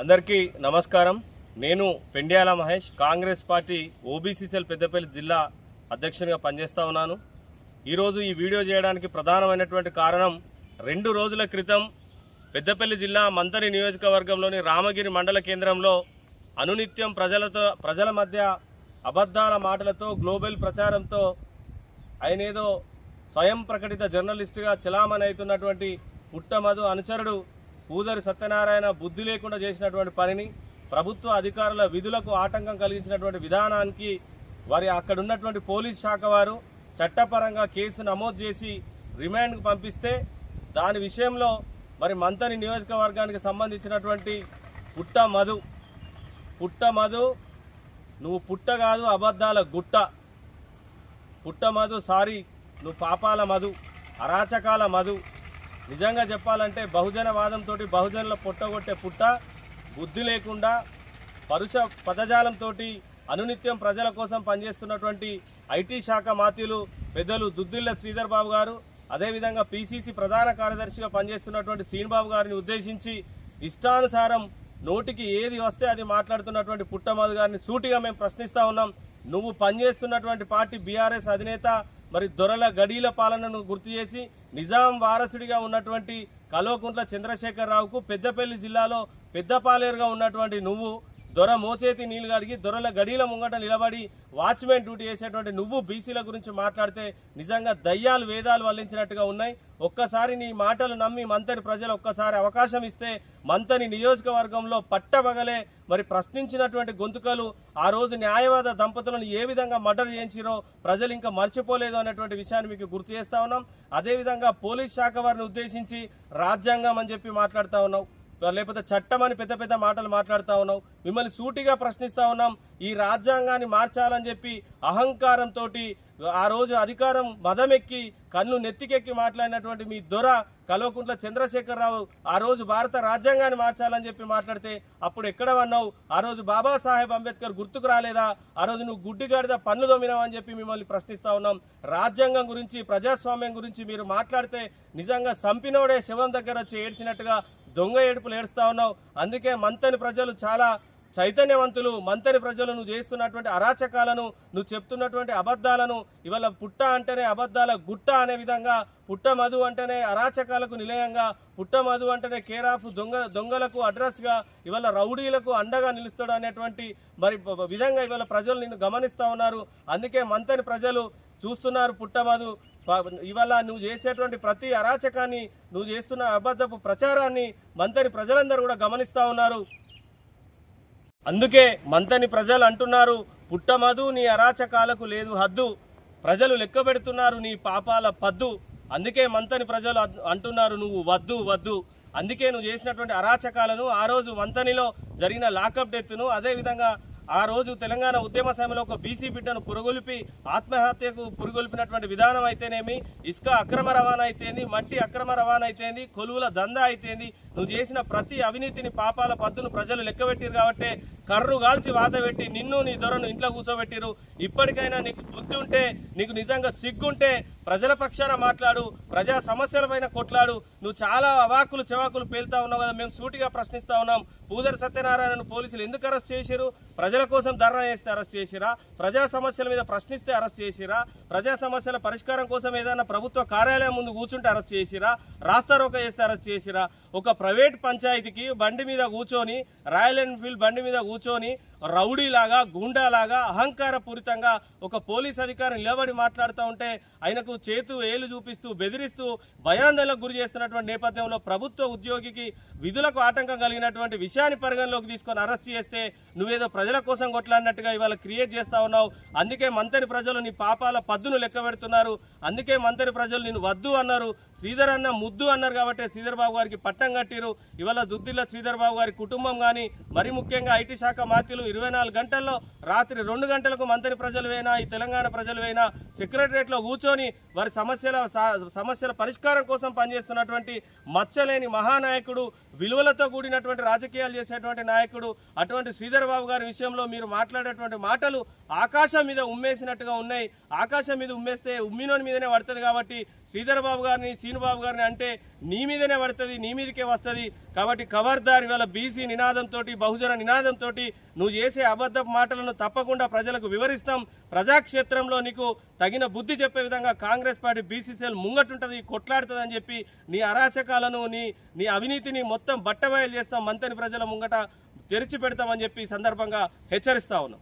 అందరికీ నమస్కారం. నేను పెండ్యాల మహేష్ కాంగ్రెస్ పార్టీ ఓబీసీసీఎల్ పెద్దపల్లి జిల్లా అధ్యక్షునిగా పనిచేస్తూ ఉన్నాను. ఈరోజు ఈ వీడియో చేయడానికి ప్రధానమైనటువంటి కారణం రెండు రోజుల క్రితం పెద్దపల్లి జిల్లా మంతరి నియోజకవర్గంలోని రామగిరి మండల కేంద్రంలో అనునిత్యం ప్రజలతో ప్రజల మధ్య అబద్ధాల మాటలతో గ్లోబల్ ప్రచారంతో ఆయనేదో స్వయం ప్రకటిత జర్నలిస్టుగా చలామణి అవుతున్నటువంటి పుట్టమధు అనుచరుడు పూదరి సత్యనారాయణ బుద్ధి లేకుండా చేసినటువంటి పనిని ప్రభుత్వ అధికారుల విధులకు ఆటంకం కలిగించినటువంటి విధానానికి వారి అక్కడ ఉన్నటువంటి పోలీస్ శాఖ వారు చట్టపరంగా కేసు నమోదు చేసి రిమాండ్కు పంపిస్తే దాని విషయంలో మరి మంతని నియోజకవర్గానికి సంబంధించినటువంటి పుట్ట మధు పుట్ట మధు నువ్వు పుట్ట కాదు అబద్ధాల గుట్ట. పుట్ట మధు సారీ నువ్వు పాపాల మధు అరాచకాల మధు. నిజంగా చెప్పాలంటే బహుజనవాదంతో బహుజనుల పుట్టగొట్టే పుట్ట బుద్ధి లేకుండా పరుష పదజాలంతో అనునిత్యం ప్రజల కోసం పనిచేస్తున్నటువంటి ఐటీ శాఖ మాతీలు పెద్దలు దుద్దిల్ల శ్రీధర్ బాబు గారు అదేవిధంగా పిసిసి ప్రధాన కార్యదర్శిగా పనిచేస్తున్నటువంటి శ్రీనిబాబు గారిని ఉద్దేశించి ఇష్టానుసారం నోటికి ఏది వస్తే అది మాట్లాడుతున్నటువంటి పుట్టమధు గారిని సూటిగా మేము ప్రశ్నిస్తా ఉన్నాం. నువ్వు పనిచేస్తున్నటువంటి పార్టీ బీఆర్ఎస్ అధినేత మరి దొరల గడీల పాలనను గుర్తు చేసి నిజాం వారసుడిగా ఉన్నటువంటి కల్వకుంట్ల చంద్రశేఖరరావుకు పెద్దపల్లి జిల్లాలో పెద్దపాలేరుగా ఉన్నటువంటి నువ్వు దొర మోచేతి నీళ్ళు కడిగి దొరల గడీల ముంగట నిలబడి వాచ్మెన్ డ్యూటీ చేసేటువంటి నువ్వు బీసీల గురించి మాట్లాడితే నిజంగా దయ్యాలు వేదాలు వల్లించినట్టుగా ఉన్నాయి. ఒక్కసారి నీ మాటలు నమ్మి మంతని ప్రజలు ఒక్కసారి అవకాశం ఇస్తే మంతని నియోజకవర్గంలో పట్టబగలే మరి ప్రశ్నించినటువంటి గొంతుకలు ఆ రోజు న్యాయవాద దంపతులను ఏ విధంగా మర్డర్ చేయించిరో ప్రజలు ఇంకా మర్చిపోలేదు అనేటువంటి విషయాన్ని మీకు గుర్తు చేస్తా ఉన్నాం. అదేవిధంగా పోలీస్ శాఖ వారిని ఉద్దేశించి రాజ్యాంగం అని చెప్పి మాట్లాడుతూ ఉన్నావు లేకపోతే చట్టం అని పెద్ద పెద్ద మాటలు మాట్లాడుతూ ఉన్నావు. మిమ్మల్ని సూటిగా ప్రశ్నిస్తూ ఉన్నాం. ఈ రాజ్యాంగాన్ని మార్చాలని చెప్పి అహంకారంతో ఆ రోజు అధికారం మదమెక్కి కన్ను నెత్తికెక్కి మాట్లాడినటువంటి మీ దొర కల్వకుంట్ల చంద్రశేఖరరావు ఆ రోజు భారత రాజ్యాంగాన్ని మార్చాలని చెప్పి మాట్లాడితే అప్పుడు ఎక్కడ అన్నావు? ఆ రోజు బాబాసాహెబ్ అంబేద్కర్ గుర్తుకు రాలేదా? ఆ రోజు నువ్వు గుడ్డిగాడిద పన్ను దొమ్మినావు అని చెప్పి మిమ్మల్ని ప్రశ్నిస్తా ఉన్నాం. రాజ్యాంగం గురించి ప్రజాస్వామ్యం గురించి మీరు మాట్లాడితే నిజంగా సంపినోడే శవం దగ్గర వచ్చి ఏడ్చినట్టుగా దొంగ ఏడుపులు ఏడుస్తా ఉన్నావు. అందుకే మంతని ప్రజలు చాలా చైతన్యవంతులు. మంతని ప్రజలు నువ్వు చేస్తున్నటువంటి అరాచకాలను నువ్వు చెప్తున్నటువంటి అబద్ధాలను ఇవాళ పుట్ట అంటేనే అబద్ధాల గుట్ట అనే విధంగా పుట్ట మధు అంటేనే అరాచకాలకు నిలయంగా పుట్ట మధు అంటేనే కేరాఫ్ దొంగ దొంగలకు అడ్రస్గా ఇవాళ రౌడీలకు అండగా నిలుస్తాడు అనేటువంటి మరి విధంగా ఇవాళ ప్రజలు నిన్ను గమనిస్తూ ఉన్నారు. అందుకే మంతని ప్రజలు చూస్తున్నారు పుట్టమధు ఇవాళ నువ్వు చేసేటువంటి ప్రతి అరాచకాన్ని నువ్వు చేస్తున్న అబద్ధపు ప్రచారాన్ని మంతని ప్రజలందరూ కూడా గమనిస్తూ ఉన్నారు. అందుకే మంతని ప్రజలు అంటున్నారు పుట్టమధు నీ అరాచకాలకు లేదు హద్దు. ప్రజలు లెక్క పెడుతున్నారు నీ పాపాల పద్దు. అందుకే మంతని ప్రజలు అంటున్నారు నువ్వు వద్దు వద్దు. అందుకే నువ్వు చేసినటువంటి అరాచకాలను ఆ రోజు మంతనిలో జరిగిన లాకప్ డెత్ను అదేవిధంగా ఆ రోజు తెలంగాణ ఉద్యమ సమయంలో ఒక బీసీ బిడ్డను పురుగొలిపి ఆత్మహత్యకు పురుగొల్పినటువంటి విధానం అయితేనేమి? ఇసుక అక్రమ రవాణా అయితేంది మట్టి అక్రమ రవాణా అయితేంది కొలువుల దందా అయితేంది నువ్వు చేసిన ప్రతి అవినీతిని పాపాల పద్దును ప్రజలు లెక్కబెట్టిరు కాబట్టి కర్రు గాల్చి వాత పెట్టి నిన్ను నీ దొరను ఇంట్లో కూర్చోబెట్టిరు ఇప్పటికైనా నీకు బుద్ధి ఉంటే నీకు నిజంగా సిగ్గుంటే ప్రజల పక్షాన మాట్లాడు ప్రజా సమస్యలపైన కొట్లాడు. నువ్వు చాలా అవాకులు చెవాకులు పేలుతా ఉన్నావు కదా మేము సూటిగా ప్రశ్నిస్తా ఉన్నాం. పూదరి సత్యనారాయణను పోలీసులు ఎందుకు అరెస్ట్ చేసిరు ప్రజల కోసం ధర్నా చేస్తే అరెస్ట్ చేసిరా ప్రజా సమస్యల మీద ప్రశ్నిస్తే అరెస్ట్ చేసిరా ప్రజా సమస్యల పరిష్కారం కోసం ఏదైనా ప్రభుత్వ కార్యాలయం ముందు కూర్చుంటే అరెస్ట్ చేసిరా రాస్తారోక చేస్తే అరెస్ట్ చేసిరా ఒక ప్రైవేట్ పంచాయతీకి బండి మీద కూర్చొని రాయల్ ఎన్ఫీల్డ్ బండి మీద కూర్చొని రౌడీలాగా గూండాలాగా అహంకారపూరితంగా ఒక పోలీస్ అధికారి నిలబడి మాట్లాడుతూ ఉంటే ఆయనకు చేతు ఏలు చూపిస్తూ బెదిరిస్తూ భయాందోళనకు గురి చేస్తున్నటువంటి నేపథ్యంలో ప్రభుత్వ ఉద్యోగికి విధులకు ఆటంకం కలిగినటువంటి విషయాన్ని పరిగణలోకి తీసుకొని అరెస్ట్ చేస్తే నువ్వేదో ప్రజల కోసం కొట్లాడినట్టుగా ఇవాళ క్రియేట్ చేస్తూ ఉన్నావు. అందుకే మంతరి ప్రజలు నీ పాపాల పద్దును లెక్క పెడుతున్నారు. అందుకే మంతరి ప్రజలు నేను వద్దు అన్నారు. శ్రీధర్ అన్న ముద్దు అన్నారు కాబట్టి శ్రీధర్ బాబు గారికి పట్టం కట్టిరు. ఇవాళ దుద్దిల్ల శ్రీధర్ బాబు గారి కుటుంబం కానీ మరి ముఖ్యంగా ఐటీ శాఖ మాత్రులు ఇరవై నాలుగు గంటల్లో రాత్రి రెండు గంటలకు మంత్రి ప్రజలు ఈ తెలంగాణ ప్రజలు సెక్రటరియట్లో కూర్చొని వారి సమస్యల సా- సమస్యల పరిష్కారం కోసం పనిచేస్తున్నటువంటి మచ్చలేని మహానాయకుడు విలువలతో కూడినటువంటి రాజకీయాలు చేసేటువంటి నాయకుడు అటువంటి శ్రీధర్ బాబు గారి విషయంలో మీరు మాట్లాడేటువంటి మాటలు ఆకాశం మీద ఉమ్మేసినట్టుగా ఉన్నాయి. ఆకాశం మీద ఉమ్మేస్తే ఉమ్మినోని మీదనే పడుతుంది కాబట్టి శ్రీధర్ బాబు గారిని శ్రీనుబాబు గారిని అంటే నీ మీదనే పడుతుంది నీ మీదకే వస్తుంది. కాబట్టి ఖబర్దార్ ఇవాళ బీసీ నినాదంతో బహుజన నినాదంతో నువ్వు చేసే అబద్ధ మాటలను తప్పకుండా ప్రజలకు వివరిస్తాం. ప్రజాక్షేత్రంలో నీకు తగిన బుద్ధి చెప్పే విధంగా కాంగ్రెస్ పార్టీ బీసీసీఎల్ ముంగటుంటుంది కొట్లాడుతుంది అని చెప్పి నీ అరాచకాలను నీ నీ అవినీతిని మొత్తం బట్టబయలు చేస్తాం మంతని ప్రజల ముంగట తెరిచి పెడతామని చెప్పి సందర్భంగా హెచ్చరిస్తా ఉన్నాం.